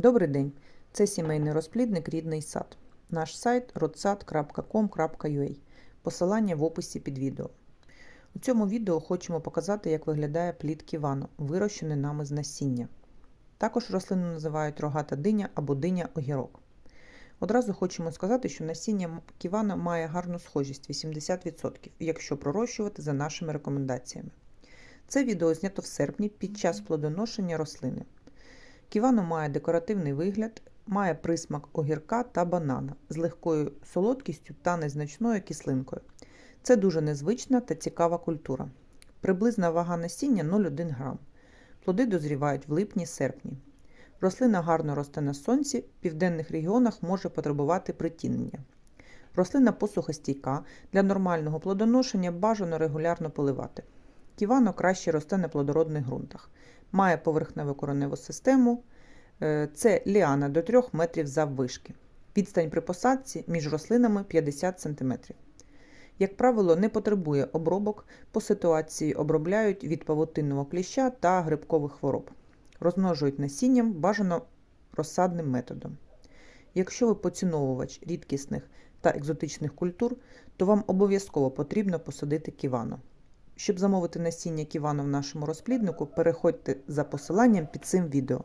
Добрий день! Це сімейний розплідник Рідний сад. Наш сайт rodsad.com.ua. Посилання в описі під відео. У цьому відео хочемо показати, як виглядає плід ківану, вирощений нами з насіння. Також рослину називають рогата диня або диня огірок. Одразу хочемо сказати, що насіння ківана має гарну схожість 80%, якщо пророщувати за нашими рекомендаціями. Це відео знято в серпні під час плодоношення рослини. Ківано має декоративний вигляд, має присмак огірка та банана з легкою солодкістю та незначною кислинкою. Це дуже незвична та цікава культура. Приблизна вага насіння 0,1 грам. Плоди дозрівають в липні-серпні. Рослина гарно росте на сонці, в південних регіонах може потребувати притінення. Рослина посухостійка, для нормального плодоношення бажано регулярно поливати. Ківано краще росте на плодородних ґрунтах. Має поверхневу кореневу систему. Е, Це ліана до 3 метрів заввишки. Відстань при посадці між рослинами 50 см. Як правило, не потребує обробок, по ситуації обробляють від павутинного кліща та грибкових хвороб. Розмножують насінням бажано розсадним методом. Якщо ви поціновувач рідкісних та екзотичних культур, то вам обов'язково потрібно посадити ківано. Щоб замовити насіння ківану в нашому розпліднику, переходьте за посиланням під цим відео.